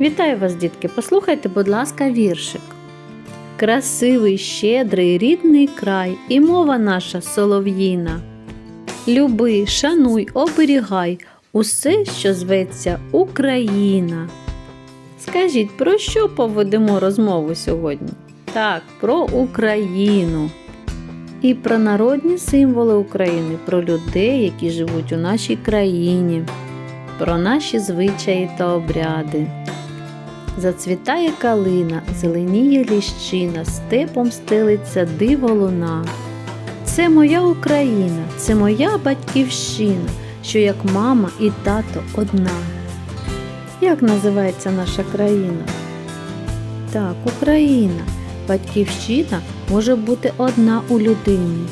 Вітаю вас, дітки! Послухайте, будь ласка, віршик. Красивий, щедрий, рідний край, і мова наша солов'їна. Люби, шануй, оберігай усе, що зветься Україна. Скажіть, про що поведемо розмову сьогодні? Так, про Україну. І про народні символи України, про людей, які живуть у нашій країні, про наші звичаї та обряди. Зацвітає калина, зеленіє ліщина, степом стелиться диво луна. Це моя Україна, це моя батьківщина, що як мама і тато одна. Як називається наша країна? Так, Україна. Батьківщина може бути одна у людині.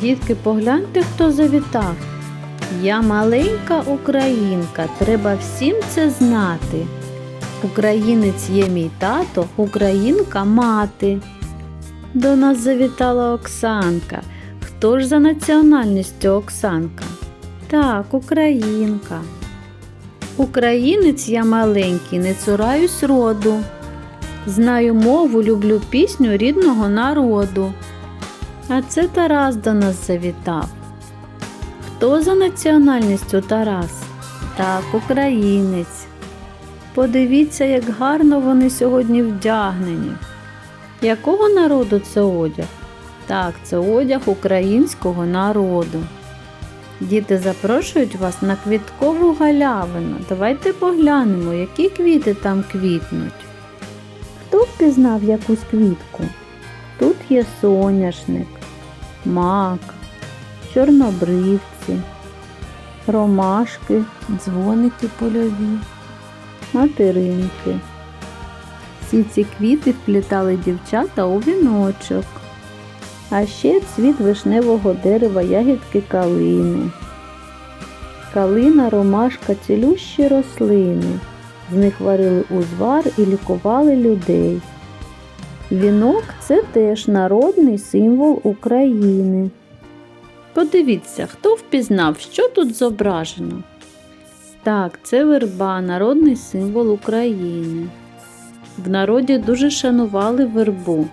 Дітки, погляньте, хто завітав. Я маленька українка, треба всім це знати. Українець є мій тато, українка мати. До нас завітала Оксанка. Хто ж за національністю Оксанка? Так, українка. Українець я маленький, не цураюсь роду. Знаю мову, люблю пісню рідного народу. А це Тарас до нас завітав. Хто за національністю Тарас? Так, українець. Подивіться, як гарно вони сьогодні вдягнені. Якого народу це одяг? Так, це одяг українського народу. Діти запрошують вас на квіткову галявину. Давайте поглянемо, які квіти там квітнуть. Хто впізнав якусь квітку? Тут є соняшник, мак, чорнобривці, ромашки, дзвоники польові, материнки. Всі ці квіти вплітали дівчата у віночок. А ще цвіт вишневого дерева ягідки калини. Калина, ромашка, цілющі рослини. З них варили узвар і лікували людей. Вінок це теж народний символ України. Подивіться, хто впізнав, що тут зображено. Так, це верба, народний символ України. В народі дуже шанували вербу.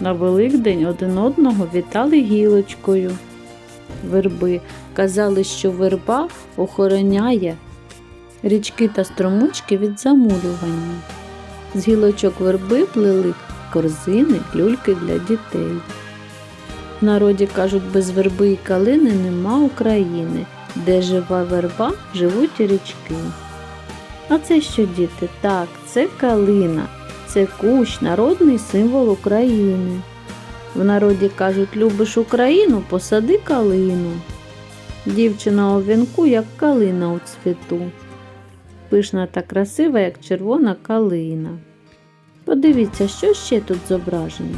На Великдень один одного вітали гілочкою. Верби казали, що верба охороняє річки та струмочки від замулювання. З гілочок верби плели корзини, люльки для дітей. В народі кажуть, без верби і калини нема України, де жива верба, живуть річки. А це що, діти? Так, це калина, це кущ, народний символ України. В народі кажуть, любиш Україну, посади калину. Дівчина у вінку, як калина у цвіту. Пишна та красива, як червона калина. Подивіться, що ще тут зображено.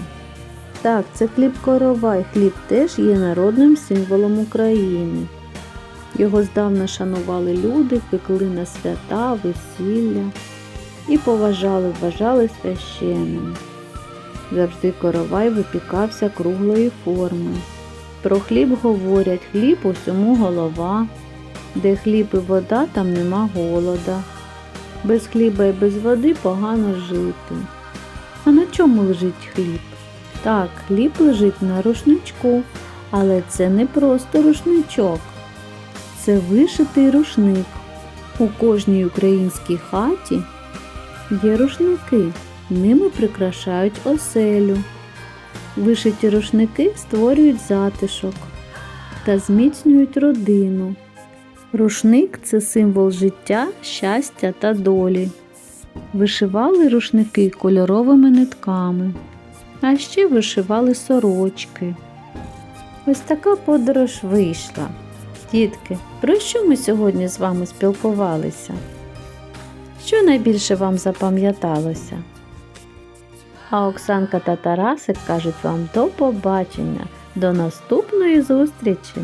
Так, це хліб коровай. Хліб теж є народним символом України. Його здавна шанували люди, пекли на свята, весілля і поважали, вважали священним. Завжди коровай випікався круглої форми. Про хліб говорять хліб усьому голова, де хліб і вода, там нема голода. Без хліба і без води погано жити. А на чому лежить хліб? Так, хліб лежить на рушничку, але це не просто рушничок. Це вишитий рушник. У кожній українській хаті є рушники, ними прикрашають оселю. Вишиті рушники створюють затишок та зміцнюють родину. Рушник це символ життя, щастя та долі. Вишивали рушники кольоровими нитками, а ще вишивали сорочки. Ось така подорож вийшла. Дітки, про що ми сьогодні з вами спілкувалися? Що найбільше вам запам'яталося? А Оксанка та Тарасик кажуть вам до побачення, до наступної зустрічі!